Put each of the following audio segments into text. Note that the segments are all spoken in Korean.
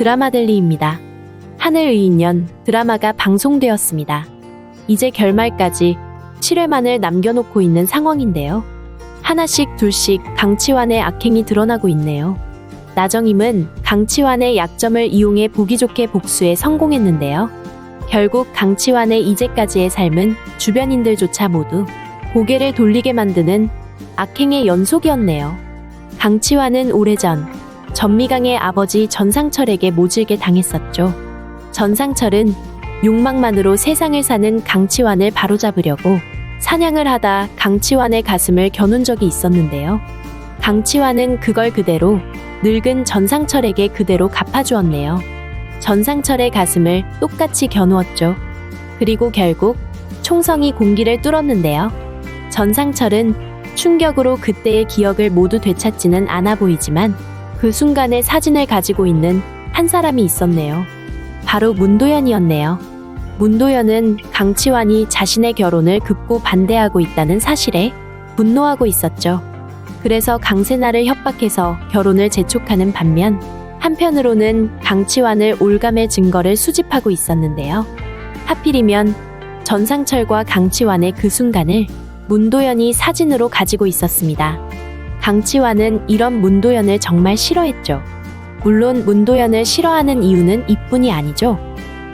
드라마델리입니다. 하늘의 인연 드라마가 방송되었습니다. 이제 결말까지 7회만을 남겨놓고 있는 상황인데요. 하나씩 둘씩 강치환의 악행이 드러나고 있네요. 나정임은 강치환의 약점을 이용해 보기 좋게 복수에 성공했는데요. 결국 강치환의 이제까지의 삶은 주변인들조차 모두 고개를 돌리게 만드는 악행의 연속이었네요. 강치환은 오래전 전미강의 아버지 전상철에게 모질게 당했었죠. 전상철은 욕망만으로 세상을 사는 강치환을 바로잡으려고 사냥을 하다 강치환의 가슴을 겨눈 적이 있었는데요. 강치환은 그걸 그대로 늙은 전상철에게 그대로 갚아주었네요. 전상철의 가슴을 똑같이 겨누었죠. 그리고 결국 총성이 공기를 뚫었는데요. 전상철은 충격으로 그때의 기억을 모두 되찾지는 않아 보이지만 그 순간의 사진을 가지고 있는 한 사람이 있었네요. 바로 문도연이었네요. 문도연은 강치환이 자신의 결혼을 급고 반대하고 있다는 사실에 분노하고 있었죠. 그래서 강세나를 협박해서 결혼을 재촉하는 반면 한편으로는 강치환을 올감의 증거를 수집하고 있었는데요. 하필이면 전상철과 강치환의 그 순간을 문도연이 사진으로 가지고 있었습니다. 강치환은 이런 문도연을 정말 싫어했죠. 물론 문도연을 싫어하는 이유는 이뿐이 아니죠.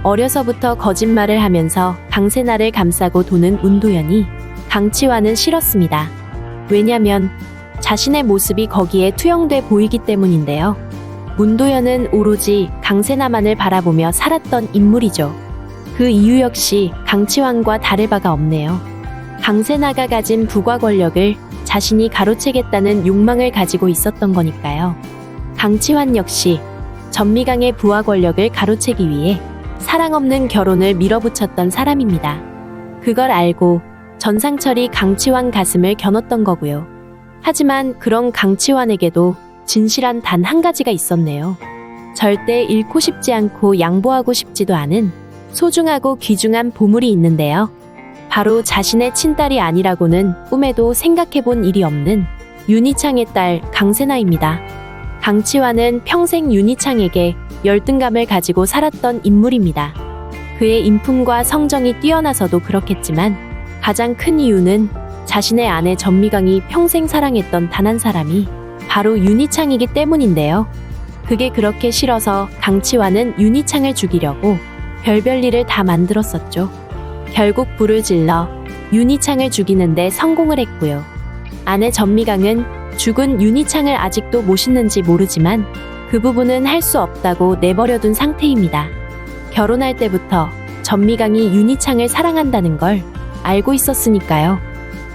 어려서부터 거짓말을 하면서 강세나를 감싸고 도는 문도연이 강치환은 싫었습니다. 왜냐면 자신의 모습이 거기에 투영돼 보이기 때문인데요. 문도연은 오로지 강세나만을 바라보며 살았던 인물이죠. 그 이유 역시 강치환과 다를 바가 없네요. 강세나가 가진 부과 권력을 자신이 가로채겠다는 욕망을 가지고 있었던 거니까요. 강치환 역시 전미강의 부와 권력을 가로채기 위해 사랑 없는 결혼을 밀어붙였던 사람입니다. 그걸 알고 전상철이 강치환 가슴을 겨눴던 거고요. 하지만 그런 강치환에게도 진실한 단 한 가지가 있었네요. 절대 잃고 싶지 않고 양보하고 싶지도 않은 소중하고 귀중한 보물이 있는데요. 바로 자신의 친딸이 아니라고는 꿈에도 생각해 본 일이 없는 윤희창의 딸 강세나입니다. 강치환은 평생 윤희창에게 열등감을 가지고 살았던 인물입니다. 그의 인품과 성정이 뛰어나서도 그렇겠지만 가장 큰 이유는 자신의 아내 전미강이 평생 사랑했던 단 한 사람이 바로 윤희창이기 때문인데요. 그게 그렇게 싫어서 강치환은 윤희창을 죽이려고 별별 일을 다 만들었었죠. 결국 불을 질러 윤희창을 죽이는데 성공을 했고요. 아내 전미강은 죽은 윤희창을 아직도 모시는지 모르지만 그 부분은 할 수 없다고 내버려둔 상태입니다. 결혼할 때부터 전미강이 윤희창을 사랑한다는 걸 알고 있었으니까요.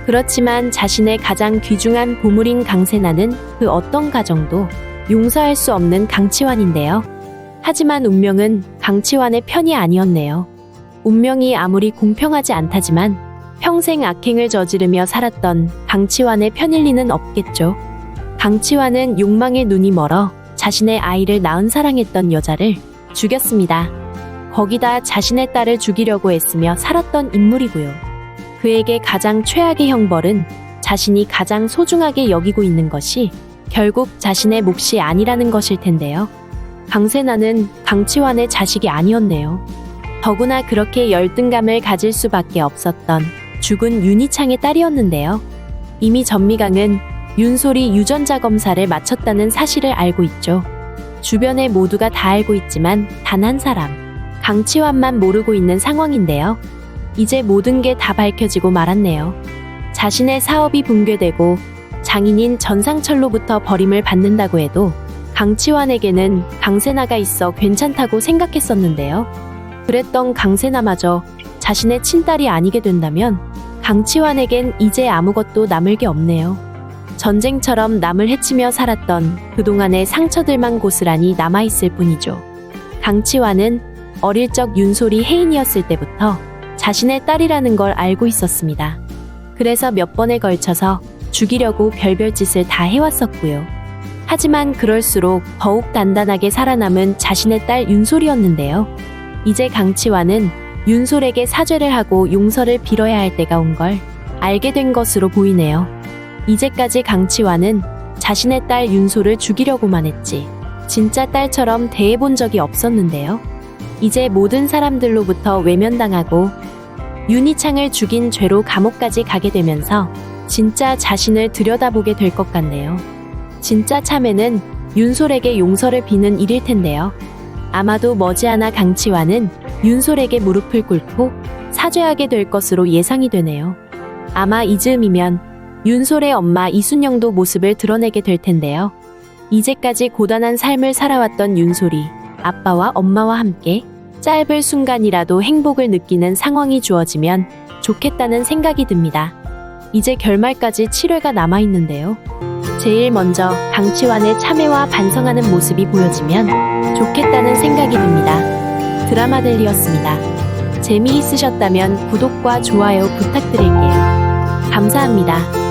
그렇지만 자신의 가장 귀중한 보물인 강세나는 그 어떤 가정도 용서할 수 없는 강치환인데요. 하지만 운명은 강치환의 편이 아니었네요. 운명이 아무리 공평하지 않다지만 평생 악행을 저지르며 살았던 강치환의 편일 리는 없겠죠. 강치환은 욕망에 눈이 멀어 자신의 아이를 낳은 사랑했던 여자를 죽였습니다. 거기다 자신의 딸을 죽이려고 애쓰며 살았던 인물이고요. 그에게 가장 최악의 형벌은 자신이 가장 소중하게 여기고 있는 것이 결국 자신의 몫이 아니라는 것일 텐데요. 강세나는 강치환의 자식이 아니었네요. 더구나 그렇게 열등감을 가질 수밖에 없었던 죽은 윤희창의 딸이었는데요. 이미 전미강은 윤솔이 유전자 검사를 마쳤다는 사실을 알고 있죠. 주변의 모두가 다 알고 있지만 단 한 사람, 강치환만 모르고 있는 상황인데요. 이제 모든 게 다 밝혀지고 말았네요. 자신의 사업이 붕괴되고 장인인 전상철로부터 버림을 받는다고 해도 강치환에게는 강세나가 있어 괜찮다고 생각했었는데요. 그랬던 강세나마저 자신의 친딸이 아니게 된다면 강치환에겐 이제 아무것도 남을 게 없네요. 전쟁처럼 남을 해치며 살았던 그동안의 상처들만 고스란히 남아있을 뿐이죠. 강치환은 어릴 적 윤솔이 혜인이었을 때부터 자신의 딸이라는 걸 알고 있었습니다. 그래서 몇 번에 걸쳐서 죽이려고 별별 짓을 다 해왔었고요. 하지만 그럴수록 더욱 단단하게 살아남은 자신의 딸 윤솔이었는데요. 이제 강치환은 윤솔에게 사죄를 하고 용서를 빌어야 할 때가 온 걸 알게 된 것으로 보이네요. 이제까지 강치환은 자신의 딸 윤솔을 죽이려고만 했지. 진짜 딸처럼 대해본 적이 없었는데요. 이제 모든 사람들로부터 외면당하고 윤희창을 죽인 죄로 감옥까지 가게 되면서 진짜 자신을 들여다보게 될 것 같네요. 진짜 참회는 윤솔에게 용서를 비는 일일 텐데요. 아마도 머지않아 강치환은 윤솔에게 무릎을 꿇고 사죄하게 될 것으로 예상이 되네요. 아마 이즈음이면 윤솔의 엄마 이순영도 모습을 드러내게 될 텐데요. 이제까지 고단한 삶을 살아왔던 윤솔이 아빠와 엄마와 함께 짧을 순간이라도 행복을 느끼는 상황이 주어지면 좋겠다는 생각이 듭니다. 이제 결말까지 7회가 남아있는데요. 제일 먼저 강치환의 참회와 반성하는 모습이 보여지면 좋겠다는 생각이 듭니다. 드라마들리였습니다. 재미있으셨다면 구독과 좋아요 부탁드릴게요. 감사합니다.